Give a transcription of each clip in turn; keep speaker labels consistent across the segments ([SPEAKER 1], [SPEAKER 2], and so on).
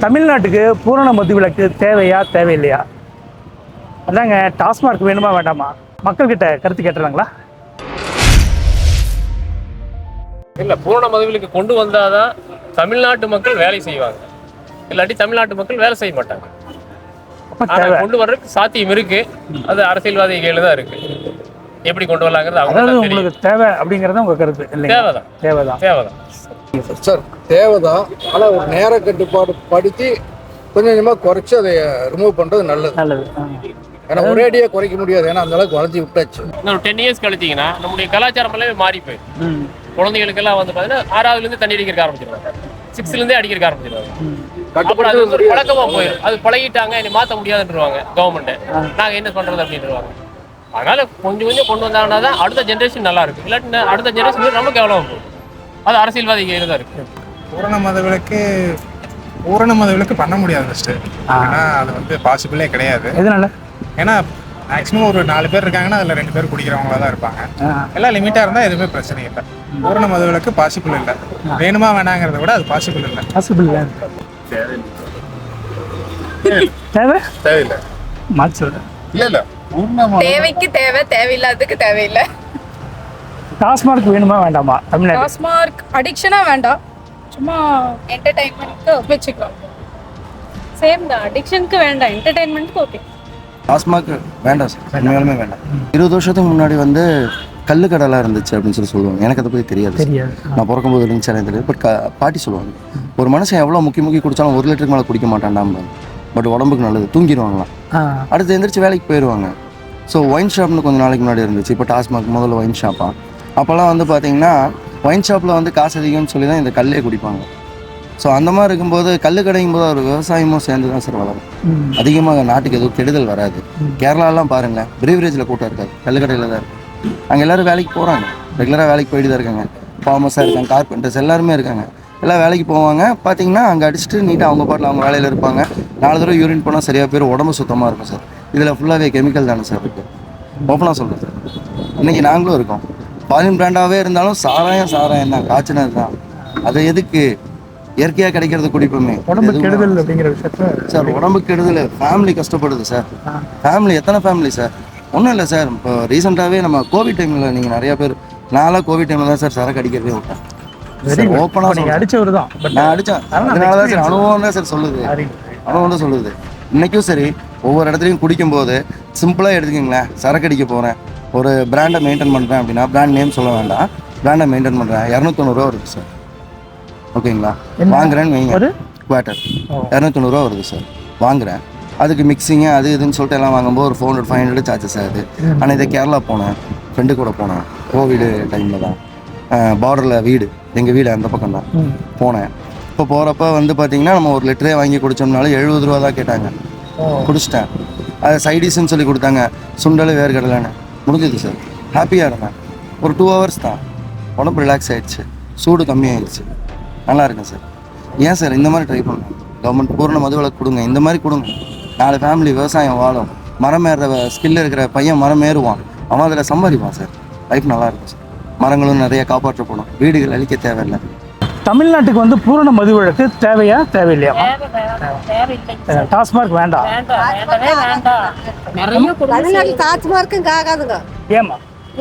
[SPEAKER 1] தமிழ்நாட்டுக்கு பூரண மதுவிலக்கு தேவையா தேவையில்லையா? அதாங்க டாஸ்மார்க் வேணுமா வேண்டாமா? மக்கள்கிட்ட கருத்து கேட்டுறாங்களா
[SPEAKER 2] இல்ல பூரண மதுவிலக்கு கொண்டு வந்தாதான் தமிழ்நாட்டு மக்கள் வேலை செய்வாங்க. இல்லாட்டி தமிழ்நாட்டு மக்கள் வேலை செய்ய மாட்டாங்க. கொண்டு வர்றதுக்கு சாத்தியம் இருக்கு. அது அரசியல்வாதி கையில தான் இருக்கு. எப்படி கொண்டு வரலாங்கிறது அவங்க
[SPEAKER 1] உங்களுக்கு தேவை அப்படிங்கறது உங்க கருத்து
[SPEAKER 2] தேவைதான்.
[SPEAKER 1] தேவைதான்.
[SPEAKER 2] தேவைதான்.
[SPEAKER 3] சார். தேவைதான். ஆனால் ஒரு நேர கட்டுப்பாடு படுத்தி கொஞ்சம் கொஞ்சமாக குறைச்சி அதை ரிமூவ் பண்ணுறது நல்லது.
[SPEAKER 1] நல்லது.
[SPEAKER 3] ஏன்னா ஒரேடியாக குறைக்க முடியாது. ஏன்னா அந்த அளவுக்கு வளர்ச்சி விட்டாச்சு.
[SPEAKER 2] இன்னும் ஒரு டென் இயர்ஸ் கழிச்சிங்கன்னா நம்முடைய கலாச்சாரம் எல்லாமே மாறி போயிடும். குழந்தைகளுக்கெல்லாம் வந்து பார்த்தீங்கன்னா ஆறாவதுலேருந்து தண்ணி அடிக்கிறக்க ஆரம்பிச்சிருவாங்க. சிக்ஸ்த்லேருந்தே அடிக்கிறக்க ஆரம்பிச்சிருவாங்க. அப்புறம் அது ஒரு பழக்கமா போயிடும் அது பழகிட்டாங்க என்னை மாற்ற முடியாதுன்றவாங்க கவர்மெண்ட் நாங்க என்ன பண்றது அப்படின்றவாங்க. அதனால கொஞ்சம் கொஞ்சம் கொண்டு வந்தாங்கன்னா தான் அடுத்த ஜென்ரேஷன் நல்லா இருக்கு இல்லாட்டி அடுத்த ஜென்ரேஷன் ரொம்ப கேவலமா போகும் அது அரசியல்வாதி கையில தான் இருக்கு.
[SPEAKER 4] பூரண மத விலக்கு பூரண மத விலக்கு பண்ண முடியாது ஃபஸ்ட்டு
[SPEAKER 1] ஆ.
[SPEAKER 4] ஏன்னா அது வந்து பாசிபிளே கிடையாது.
[SPEAKER 1] எதனால?
[SPEAKER 4] ஏன்னா மேக்ஸிமம் ஒரு நாலு பேர் இருக்காங்கன்னா அதில் ரெண்டு பேர் குடிக்கிறவங்களா தான் இருப்பாங்க. எல்லாம் லிமிட்டாக இருந்தால் எதுவுமே பிரச்சனை இல்லை. பூரண மத விலக்கு பாசிபிள் இல்லை வேணுமா வேணாங்கிறத விட அது பாசிபிள் இல்லை.
[SPEAKER 1] பாசிபிள் தேவை?
[SPEAKER 3] தேவையில்லை.
[SPEAKER 1] மாற்றி சொல்றேன்.
[SPEAKER 3] இல்லை இல்லை.
[SPEAKER 5] தேவைக்கு தேவை தேவையில்லாததுக்கு தேவையில்லை.
[SPEAKER 1] டாஸ்மார்க் வேணுமா வேண்டாமா? தமிழ்நாடு.
[SPEAKER 5] டாஸ்மார்க் அடிக்ஷனா வேண்டாம். சும்மா என்டர்டைன்மெண்ட்க்கு வச்சுக்கலாம் சேம் தான். அடிக்ஷனுக்கு வேண்டாம். என்டர்டைன்மெண்ட்க்கு ஓகே
[SPEAKER 6] டாஸ்மாக் வேண்டாம் சார் உண்மையாலுமே வேண்டாம். இருபது வருஷத்துக்கு முன்னாடி வந்து கல்லு கடைலாம் இருந்துச்சு அப்படின்னு சொல்லி சொல்லுவாங்க. எனக்கு அதை பற்றி தெரியாது நான் பிறக்கும்போது இருந்துச்சு எனக்கு தெரியாது. பட் பாட்டி சொல்லுவாங்க. ஒரு மனுஷன் எவ்வளோ முக்கி முக்கி குடிச்சாலும் ஒரு லிட்டருக்கு மேலே குடிக்க மாட்டான்டாம் பட் உடம்புக்கு நல்லது. தூங்கிடுவாங்களாம். அடுத்து எந்திரிச்சு வேலைக்கு போயிடுவாங்க. ஸோ ஒயின் ஷாப்னு கொஞ்சம் நாளைக்கு முன்னாடி இருந்துச்சு. இப்போ டாஸ்மாக் முதல்ல ஒயின் ஷாப்பா அப்போல்லாம் வந்து பார்த்தீங்கன்னா ஒயின் ஷாப்பில் வந்து காசு அதிகம்னு சொல்லி தான் இந்த கல்லே குடிப்பாங்க. ஸோ அந்த மாதிரி இருக்கும்போது கல்லு கடையும் போது ஒரு விவசாயமும் சேர்ந்து தான் சார் வளரும். அதிகமாக நாட்டுக்கு எதுவும் கெடுதல் வராது. கேரளாலாம் பாருங்களேன் பிரீவரேஜில் கூட்டம் இருக்காது. கல்லுக்கடையில் தான் இருக்கு. அங்கே எல்லாரும் வேலைக்கு போகிறாங்க ரெகுலராக வேலைக்கு போயிட்டு தான் இருக்காங்க ஃபார்மஸாக இருக்காங்க கார்பெண்டர்ஸ் எல்லாருமே இருக்காங்க. எல்லாம் வேலைக்கு போவாங்க. பார்த்தீங்கன்னா அங்கே அடிச்சுட்டு நீட்டாக அவங்க பாட்டில் அவங்க வேலையில் இருப்பாங்க. நாலு தடவை யூரின் போனால் சரியாக பேர் உடம்பு சுத்தமாக இருக்கும் சார் இதில் ஃபுல்லாகவே கெமிக்கல் தானே சார் இருக்குது ஓப்பனாக சொல்கிறேன் சார் இன்றைக்கி நாங்களும் இருக்கோம். ஃபாரின் பிராண்டாகவே இருந்தாலும் சாராயம் சாராயம் தான் காய்ச்சினது தான். அதை எதுக்கு? இயற்கையாக கிடைக்கிறது குடிப்போமே.
[SPEAKER 1] உடம்பு கெடுதல் அப்படிங்கிற விஷயத்த
[SPEAKER 6] சார் உடம்பு கெடுதல் ஃபேமிலி கஷ்டப்படுது சார். ஃபேமிலி எத்தனை ஃபேமிலி சார்? ஒன்றும் இல்லை சார். இப்போ ரீசெண்டாகவே நம்ம கோவிட் டைமில் நீங்கள் நிறைய பேர் நான்லாம் கோவிட் டைமில் தான் சார் சரக்கு அடிக்கிறதே விட்டேன் ஓப்பனாக
[SPEAKER 1] நீங்க அடிச்சவர் தான்
[SPEAKER 6] நான் அடித்தேன் அதனால தான் சார் அனுபவம் தான் சார் சொல்லுது. அனுபவம் தான் சொல்லுது. இன்னைக்கும் சரி ஒவ்வொரு இடத்துலையும் குடிக்கும்போது சிம்பிளாக எடுத்துக்கிங்களேன் சரக்கு அடிக்க போகிறேன் ஒரு பிராண்டை மெயின்டைன் பண்ணுறேன் அப்படின்னா பிராண்ட் நேம் சொல்ல வேண்டாம். பிராண்டை மெயின்டைன் பண்ணுறேன் இரநூத்தொண்ணூறுவா வருது சார் ஓகேங்களா? வாங்குறேன்னு வைங்க. குவார்ட்டர்
[SPEAKER 1] ஓ.
[SPEAKER 6] இரநூத்தொண்ணூறுவா வருது சார் வாங்குறேன். அதுக்கு மிக்சிங்கு அது இதுன்னு சொல்லிட்டு எல்லாம் வாங்கும்போது ஒரு four hundred five hundred charges ஆகுது ஆனால் இதை கேரளா போனேன். ஃப்ரெண்டு கூட போனேன். கோவிடு டைமில் தான். பார்டரில் வீடு. எங்கள் வீடு அந்த பக்கம் தான். போனேன். இப்போ போகிறப்ப வந்து பார்த்தீங்கன்னா நம்ம ஒரு லிட்டரே வாங்கி குடிச்சோம்னாலும் எழுபது ரூபா தான் கேட்டாங்க. குடிச்சிட்டேன். அது சைடிஷ்னு சொல்லி கொடுத்தாங்க. சுண்டல் வேர்க்கடலைன்னு. முடிஞ்சது சார். ஹாப்பியாக இருந்தேன். ஒரு டூ ஹவர்ஸ் தான். உடம்பு ரிலாக்ஸ் ஆகிடுச்சு சூடு கம்மியாயிடுச்சு நல்லா இருக்கேன் சார். ஏன் சார் இந்த மாதிரி ட்ரை பண்ணுங்க கவர்மெண்ட் பூர்ண மதுவிலக்கு கொடுங்க. இந்த மாதிரி கொடுங்க. நாலு ஃபேமிலி விவசாயம் வாழும். மரம் ஏறுற ஸ்கில் இருக்கிற பையன் மரம் ஏறுவான். அவன் அதில் சம்பாதிப்பான் சார். லைஃப் நல்லா இருக்கும் சார். மரங்களும் நிறைய காப்பாற்றப்படும். வீடுகள் அழிக்க தேவையில்லை.
[SPEAKER 1] தமிழ்நாட்டுக்கு வந்து பூரண மதுவிலக்கு தேவையா தேவையில்லையா? டாஸ்மார்க் வேண்டாம்.
[SPEAKER 7] டாஸ்மார்க்கும் ஆகாதுங்க
[SPEAKER 1] ஏமா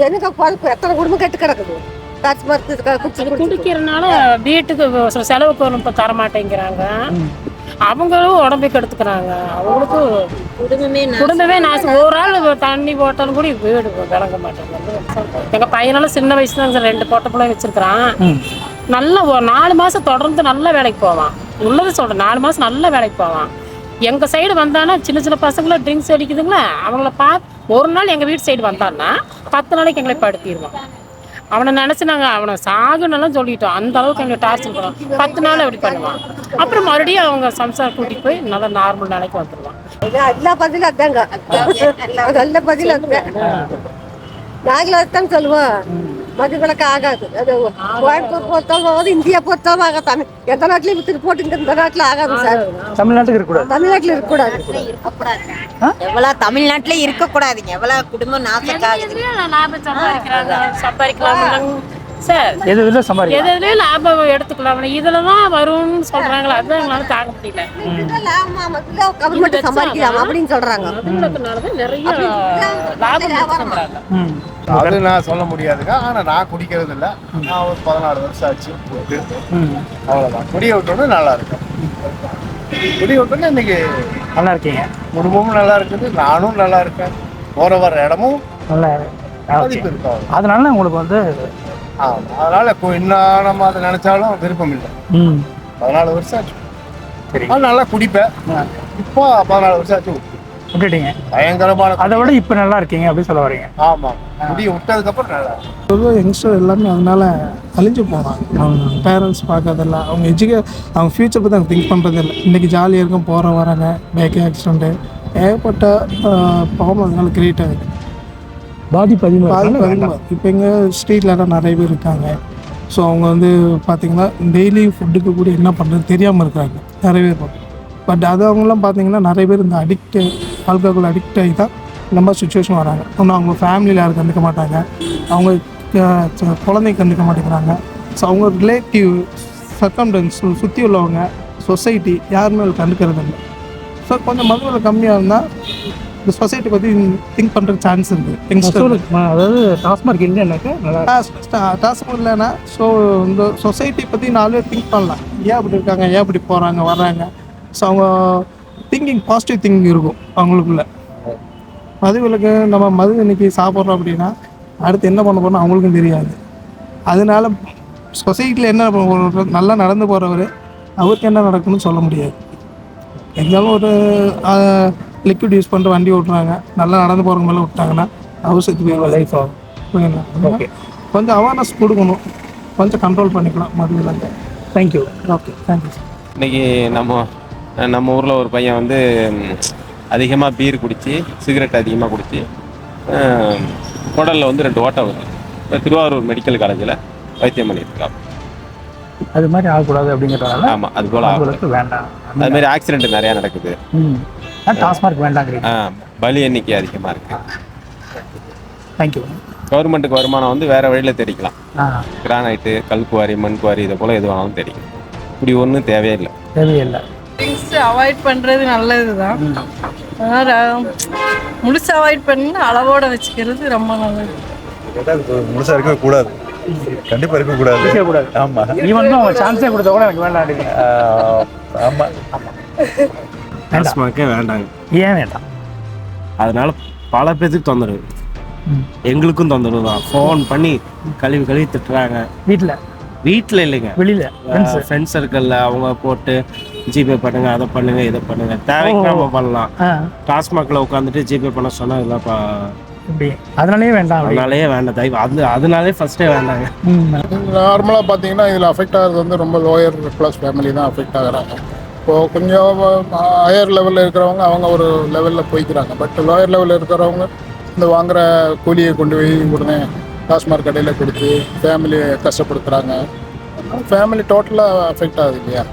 [SPEAKER 7] எனக்கு குழப்பம் எத்தனை குடும்பம் கெட்டு கிடக்குது? டாஸ்மார்க்
[SPEAKER 8] குடிக்கிறனால வீட்டுக்கு செலவுக்கு ஒன்றும் இப்போ தர மாட்டேங்கிறாங்க அவங்களும் உடம்புக்கு எடுத்துக்கிறாங்க அவங்களுக்கு
[SPEAKER 7] குடும்பமே
[SPEAKER 8] குடும்பமே நாசம். ஒரு ஆள் தண்ணி போட்டாலும் கூட வீடு விளங்க மாட்டேங்குது. எங்க பையனாலும் சின்ன வயசுல தான் ரெண்டு பொட்டை பிள்ளை வச்சிருக்கிறான். நல்ல ஒரு நாலு மாசம் தொடர்ந்து நல்ல வேலைக்கு போவான். உள்ளது சொல்றேன் நாலு மாசம் நல்ல வேலைக்கு போவான். எங்க சைடு வந்தானா சின்ன சின்ன பசங்களும் ட்ரிங்க்ஸ் அடிக்குதுங்களா? அவங்கள பார்த்து ஒரு நாள் எங்க வீட்டு சைடு வந்தான்னா பத்து நாளைக்கு எங்களை படுத்திடுவான் அவனை நினச்சி நாங்கள் அவனை சாகுனெல்லாம் சொல்லிட்டோம். அந்த அளவுக்கு எங்களை டார்ச்சர் பண்ணுவோம் பத்து நாள் அப்படி பண்ணுவான். அப்புறம் மறுபடியும் அவங்க சம்சாரம் கூட்டிட்டு போய் நல்லா நார்மல் நாளைக்கு வந்துடுவான்
[SPEAKER 7] எல்லா பதிலும் அதாங்க. நல்ல பதில் அதுதான் நாங்களும் அதுதான் சொல்லுவோம். மதுவிலக்கு ஆகாது. அது கோயம்புத்தூர் பொறுத்தவரை இந்தியா பொறுத்தவரை ஆகாது. எந்த நாட்டிலையும் வித்துட்டு போட்டு இந்த நாட்டில் ஆகாது சார்.
[SPEAKER 1] தமிழ்நாட்டுக்கு இருக்கக்கூடாது.
[SPEAKER 7] தமிழ்நாட்டில் இருக்கக்கூடாது.
[SPEAKER 9] எவ்வளவு தமிழ்நாட்டுல இருக்க கூடாதுங்க எவ்வளவு குடும்பம்
[SPEAKER 8] சம்பாதிக்கிறாங்க சம்பாதிக்கலாம் சார்
[SPEAKER 1] எது இதில் சம்பாதிக்கலாம்?
[SPEAKER 8] எது எதுலயும் லாபம் எடுத்துக்கலாம். இதுல தான் வரும்னு சொல்றாங்களா அதுதான் எங்களால தாங்க முடியல.
[SPEAKER 7] கவர்மெண்ட் சம்பாதிக்கலாம் அப்படின்னு சொல்றாங்க.
[SPEAKER 8] அதுலனாலதான் நிறைய லாபம் எடுத்துக்கிறாங்க
[SPEAKER 1] ம்.
[SPEAKER 10] அது நான் சொல்ல முடியாதுங்க. ஆனா நான் குடிக்கிறது இல்ல நான் ஒரு பதினாலு வருஷம் ஆச்சு. அவ்வளவுதான். குடிய விட்டோன்னு நல்லா இருக்கும் குடிய விட்டோன்னு இன்னைக்கு
[SPEAKER 1] நல்லா இருக்கீங்க.
[SPEAKER 10] குடும்பமும் நல்லா இருக்குது. நானும் நல்லா இருக்கேன். போற வர இடமும்
[SPEAKER 1] நல்லா
[SPEAKER 10] மதிப்பு இருக்கு? அவ்வளவுதான்.
[SPEAKER 1] அதனால உங்களுக்கு வந்து
[SPEAKER 10] அதனால கு- இன்னும் நம்ம அதை நினைச்சாலும் விருப்பம் இல்லை.
[SPEAKER 1] ம்.
[SPEAKER 10] பதினாலு வருஷம் ஆச்சு.
[SPEAKER 1] சரி.
[SPEAKER 10] நல்லா குடிப்பேன். இப்போ பதினாலு வருஷம் ஆச்சு விட்டு.
[SPEAKER 1] விட்டுட்டீங்க.
[SPEAKER 10] பயங்கரமான
[SPEAKER 1] அதை விட இப்போ நல்லா இருக்கீங்க அப்படின்னு சொல்ல வரீங்க.
[SPEAKER 10] ஆமா. குடிய விட்டதுக்கு அப்புறம் நல்லா.
[SPEAKER 11] பொதுவாக யங்ஸ்டர் எல்லாமே அதனால அழிஞ்சு போகிறாங்க அவங்க பேரண்ட்ஸ் பார்க்கறதில்ல அவங்க எஜுகே அவங்க ஃப்யூச்சர் பற்றி அவங்க திங்க் பண்ணுறதில்ல இன்றைக்கி ஜாலியாக இருக்கும் போகிற வராங்க பேக் ஆக்சிடென்ட்டு ஏகப்பட்ட ப்ராப்ளம் அதனால கிரியேட் ஆகுது.
[SPEAKER 1] பாதிப்பு அதிகமாக
[SPEAKER 11] இப்போ இங்கே ஸ்ட்ரீட்லலாம் நிறைய பேர் இருக்காங்க. ஸோ அவங்க வந்து பார்த்தீங்கன்னா டெய்லி ஃபுட்டுக்கு கூட என்ன பண்ணுறது தெரியாமல் இருக்காங்க. நிறைய பேர் பட் அது அவங்களாம் பார்த்தீங்கன்னா நிறைய பேர் இந்த அடிக்ட் ஆல்கஹால் அடிக்ட் ஆகி தான் இந்த மாதிரி சுச்சுவேஷன் வராங்க. ஒன்றும் அவங்க ஃபேமிலியில் யாரும் கண்டுக்க மாட்டாங்க. அவங்க அஹ், ச- குழந்தை கண்டுக்க மாட்டேங்கிறாங்க. ஸோ அவங்க ரிலேட்டிவ் சர்க்கம்டன்ஸ் சுற்றி உள்ளவங்க சொசைட்டி யாருமே கண்டுக்கிறது இல்லை ஸோ கொஞ்சம் மதுவில் கம்மியாக இருந்தால் இந்த சொசைட்டி பற்றி திங்க் பண்ணுற சான்ஸ் இருக்குது யங்ஸ்டர்
[SPEAKER 1] அதாவது டாஸ்மார்க் இல்லைன்னாக்கா நல்லா
[SPEAKER 11] டாஸ்க் இல்லைன்னா ஸோ இந்த சொசைட்டி பற்றி நாலு பேர் திங்க் பண்ணலாம். ஏன் அப்படி இருக்காங்க? ஏன் அப்படி போகிறாங்க வர்றாங்க? ஸோ அவங்க திங்கிங் பாசிட்டிவ் திங்கிங் இருக்கும் அவங்களுக்குள்ள. மதுவிலக்கு நம்ம மது இன்னைக்கு சாப்பிட்றோம் அப்படின்னா அடுத்து என்ன பண்ண போறோம் அவங்களுக்கும் தெரியாது. அதனால சொசைட்டியில் என்ன நல்லா நடந்து போகிறவர் அவருக்கு என்ன நடக்கும்னு சொல்ல முடியாது. எங்கேயாலும் ஒரு லிக்விட் யூஸ் பண்ணிட்டு வண்டி ஓட்டுறாங்க. நல்லா நடந்து போகிறவங்க மேலே விட்டாங்கன்னா அவர் செத்து லைஃப் ஆகும். புரியுங்களா
[SPEAKER 1] ஓகே
[SPEAKER 11] கொஞ்சம் அவேர்னஸ் கொடுக்கணும். கொஞ்சம் கண்ட்ரோல் பண்ணிக்கலாம். மதுவிலக்கு
[SPEAKER 1] தேங்க்யூ
[SPEAKER 11] ஓகே தேங்க்யூ
[SPEAKER 12] இன்னைக்கு நம்ம நம்ம ஊரில் ஒரு பையன் வந்து அதிகமாக பீர் குடித்து சிகரெட் அதிகமாக குடித்து குடலில் வந்து ரெண்டு ஓட்டை வருது இப்ப திருவாரூர் மெடிக்கல் காலேஜில் வைத்தியம் பண்ணியிருக்கான்
[SPEAKER 1] அது மாதிரி ஆகக்கூடாது அப்படிங்கிறதுனால
[SPEAKER 12] ஆமாம் அது போல்
[SPEAKER 1] வேண்டாம்.
[SPEAKER 12] அது மாதிரி ஆக்சிடென்ட் நிறையா நடக்குது.
[SPEAKER 1] டாஸ்மார்க் வேண்டாங்கிறீங்க
[SPEAKER 12] பலி எண்ணிக்கை அதிகமாக இருக்குது
[SPEAKER 1] தேங்க்யூ
[SPEAKER 12] கவர்மெண்ட்டுக்கு வருமானம் வந்து வேறு வழியில் தெரிக்கலாம் கிரானைட்டு கல்குவாரி மண்குவாரி இதை போல் எது வேணாலும் தெரியும் இப்படி ஒன்றும் தேவையில்லை.
[SPEAKER 1] தேவையில்லை.
[SPEAKER 5] ட்ரிங்க்ஸ் அவாய்ட் பண்ணுறது நல்லது தான் ஆனால் முழுசு அவாய்ட் பண்ணி அளவோட வச்சுக்கிறது ரொம்ப நல்லது.
[SPEAKER 10] முழுசா இருக்கவே கூடாது. கண்டிப்பா இருக்க கூடாது.
[SPEAKER 1] இருக்கக்கூடாது
[SPEAKER 10] ஆமா.
[SPEAKER 1] ஈவன் சான்ஸே கொடுத்தா கூட எனக்கு வேண்டாம். அப்படிங்க
[SPEAKER 10] ஆமா.
[SPEAKER 1] வேண்டாம்.
[SPEAKER 13] வேண்டாங்க.
[SPEAKER 1] ஏன் வேண்டாம்?
[SPEAKER 13] அதனால பல பேத்துக்கு தொந்தரவு. எங்களுக்கும் தொந்தரவு தான். ஃபோன் பண்ணி கழுவி கழுவி திட்டுறாங்க.
[SPEAKER 1] வீட்டில்
[SPEAKER 13] வீட்டில் இல்லைங்க.
[SPEAKER 1] வெளியில ஃப்ரெண்ட்ஸ்
[SPEAKER 13] சர்க்கிளில் அவங்க போட்டு ஜிபே பண்ணுங்க அதை பண்ணுங்க இதை பண்ணுங்க. தேவைக்கு நம்ம பண்ணலாம். டாஸ்மாகில் உட்காந்துட்டு ஜிபே பண்ண சொன்னா இதெல்லாம்
[SPEAKER 1] அதனாலயே வேண்டாம்.
[SPEAKER 13] அதனாலயே வேண்டாம். தயவு அது அதனாலே ஃபர்ஸ்டே வேண்டாங்க.
[SPEAKER 10] நார்மலாக பார்த்தீங்கன்னா இதில் அஃபெக்ட் ஆகிறது வந்து ரொம்ப லோயர் க்ளாஸ் ஃபேமிலி தான் அஃபெக்ட் ஆகுறாங்க. இப்போது கொஞ்சம் ஹையர் லெவலில் இருக்கிறவங்க அவங்க ஒரு லெவலில் போய்க்கிறாங்க. பட் லோயர் லெவலில் இருக்கிறவங்க இந்த வாங்குற கூலியை கொண்டு போய் உடனே டாஸ்மார்க் கடையில் கொடுத்து ஃபேமிலியை கஷ்டப்படுத்துகிறாங்க ஃபேமிலி டோட்டலாக அஃபெக்ட் ஆகுது இல்லையா?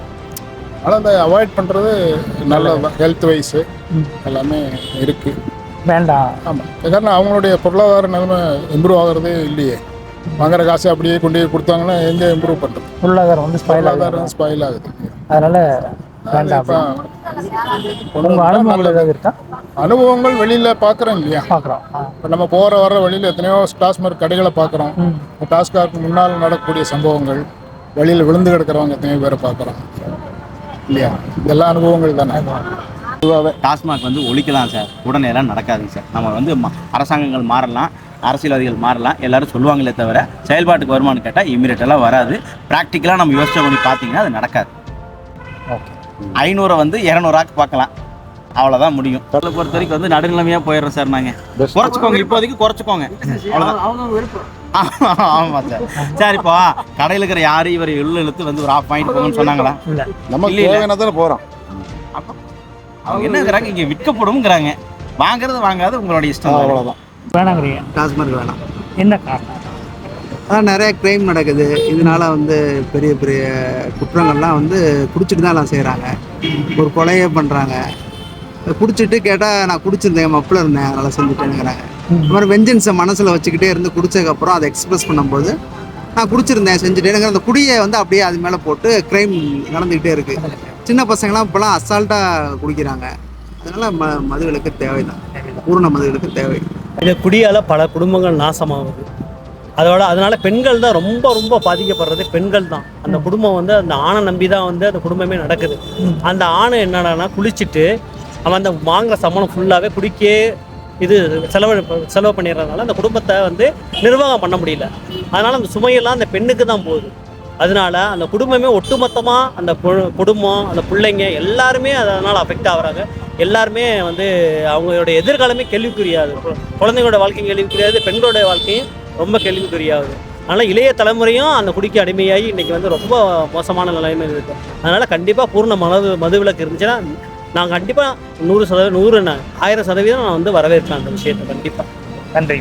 [SPEAKER 10] அதனால் அதை அவாய்ட் பண்ணுறது நல்லது தான். ஹெல்த் வைஸு எல்லாமே இருக்குது
[SPEAKER 1] வேண்டாம்.
[SPEAKER 10] ஆமாம் காரணம் அவங்களுடைய பொருளாதார நிலைமை இம்ப்ரூவ் ஆகிறதே இல்லையே. வாங்குற காசு அப்படியே கொண்டு போய் கொடுத்தாங்கன்னா எங்கே இம்ப்ரூவ் பண்ணுறது
[SPEAKER 1] பொருளாதாரம் வந்து ஸ்பாயில்
[SPEAKER 10] பொருளாதாரம் ஸ்பாயில் ஆகுது.
[SPEAKER 1] அதனால வேண்டாம். உங்க அனுபவங்கள் ஏதாவது இருக்கா?
[SPEAKER 10] அனுபவங்கள் வெளியில் பார்க்குறோம் இல்லையா?
[SPEAKER 1] பார்க்குறோம்
[SPEAKER 10] இப்போ நம்ம போகிற வர வழியில் எத்தனையோ டாஸ்மார்க் கடைகளை பார்க்குறோம் டாஸ்மார்க் முன்னால் நடக்கக்கூடிய சம்பவங்கள் வழியில் விழுந்து கிடக்கிறவங்க எத்தனையோ பேரை பார்க்குறோம் இல்லையா? இதெல்லாம் அனுபவங்கள் தானே?
[SPEAKER 14] டாஸ்மாக் வந்து ஒழிக்கலாம் சார். உடனே எல்லாம் நடக்காதுங்க சார். நம்ம வந்து ம- அரசாங்கங்கள் மாறலாம் அரசியல்வாதிகள் மாறலாம் எல்லாரும் சொல்லுவாங்களே தவிர செயல்பாட்டுக்கு வருமானு கேட்டால் இமீடியட்டெல்லாம் வராது. ப்ராக்டிக்கலாக நம்ம யோசிச்ச பண்ணி பார்த்தீங்கன்னா அது நடக்காது. ஐநூறை வந்து இரநூறாக்கு பார்க்கலாம். அவ்வளோதான் முடியும். அதை பொறுத்த வரைக்கும் வந்து நடுநிலைமையாக போயிடுறோம் சார் நாங்கள் குறைச்சிக்கோங்க இப்போதைக்கு குறைச்சிக்கோங்க. அவ்வளோதான் ஆமாம் சார். சார் இப்போ கடையில் இருக்கிற யாரும் இவர் எள்ளு இழுத்து வந்து ஒரு ஆஃப் பாயிண்ட் போங்கன்னு சொன்னாங்களா?
[SPEAKER 1] இல்லை.
[SPEAKER 10] நம்ம
[SPEAKER 14] இல்ல,
[SPEAKER 10] போகிறோம்
[SPEAKER 14] அவங்க என்னங்கிறாங்க இங்கே விற்கப்படும்ங்கிறாங்க. வாங்குறது வாங்காத உங்களுடைய இஷ்டம் தான்.
[SPEAKER 10] அவ்வளோதான்
[SPEAKER 1] வேணாங்கிறீங்க.
[SPEAKER 11] டாஸ்மார்க் வேணாம்.
[SPEAKER 1] என்ன காரணம்
[SPEAKER 11] நிறைய க்ரைம் நடக்குது. இதனால வந்து பெரிய பெரிய குற்றங்கள்லாம் வந்து குடிச்சிட்டு தான் எல்லாம் செய்கிறாங்க ஒரு கொலையே பண்ணுறாங்க குடிச்சிட்டு கேட்டால் நான் குடிச்சிருந்தேன் மப்பில் இருந்தேன் அதனால் செஞ்சுட்டேனுங்கிறாங்க இந்த மாதிரி வெஞ்சன்ஸை மனசில் வச்சுக்கிட்டே இருந்து குடிச்சதுக்கப்புறம் அதை எக்ஸ்பிரஸ் பண்ணும்போது
[SPEAKER 15] நான் குடிச்சிருந்தேன் செஞ்சுட்டேனுங்கிற அந்த குடியை வந்து அப்படியே அது மேலே போட்டு க்ரைம் நடந்துக்கிட்டே இருக்குது சின்ன பசங்களாம் இப்போலாம் அசால்ட்டாக குடிக்கிறாங்க. அதனால் ம மதுகளுக்கு தேவை தான் பூர்ண மதுகளுக்கு தேவை.
[SPEAKER 16] இந்த குடியால் பல குடும்பங்கள் நாசமாகுது. அதோட அதனால பெண்கள் தான் ரொம்ப ரொம்ப பாதிக்கப்படுறது. பெண்கள் தான். அந்த குடும்பம் வந்து அந்த ஆணை நம்பி தான் வந்து அந்த குடும்பமே நடக்குது. அந்த ஆணை என்னடான்னா குளிச்சுட்டு அவன் அந்த வாங்குற சம்பளம் ஃபுல்லாகவே குடிக்கே இது செலவு செலவு பண்ணிடுறதுனால அந்த குடும்பத்தை வந்து நிர்வாகம் பண்ண முடியல. அதனால அந்த சுமையெல்லாம் அந்த பெண்ணுக்கு தான் போகுது. அதனால அந்த குடும்பமே ஒட்டுமொத்தமாக அந்த குடும்பம் அந்த பிள்ளைங்க எல்லாருமே அதனால் அஃபெக்ட் ஆகுறாங்க. எல்லாருமே வந்து அவங்களுடைய எதிர்காலமே கேள்விக்குறியாது கு- குழந்தைங்களோட வாழ்க்கையும் கேள்விக்குரியாது பெண்களோட வாழ்க்கையும் ரொம்ப கேள்விக்குறியாகுது. அதனால் இளைய தலைமுறையும் அந்த குடிக்கு அடிமையாகி இன்றைக்கி வந்து ரொம்ப மோசமான நிலைமை இருக்குது அதனால் கண்டிப்பாக பூர்ண மது மதுவிலக்கு இருந்துச்சுன்னா நான் கண்டிப்பாக நூறு சதவீதம் நூறு என்ன, ஆயிரம் சதவீதம் நான் வந்து வரவேற்கிறேன் அந்த விஷயத்தை கண்டிப்பாக
[SPEAKER 1] நன்றி.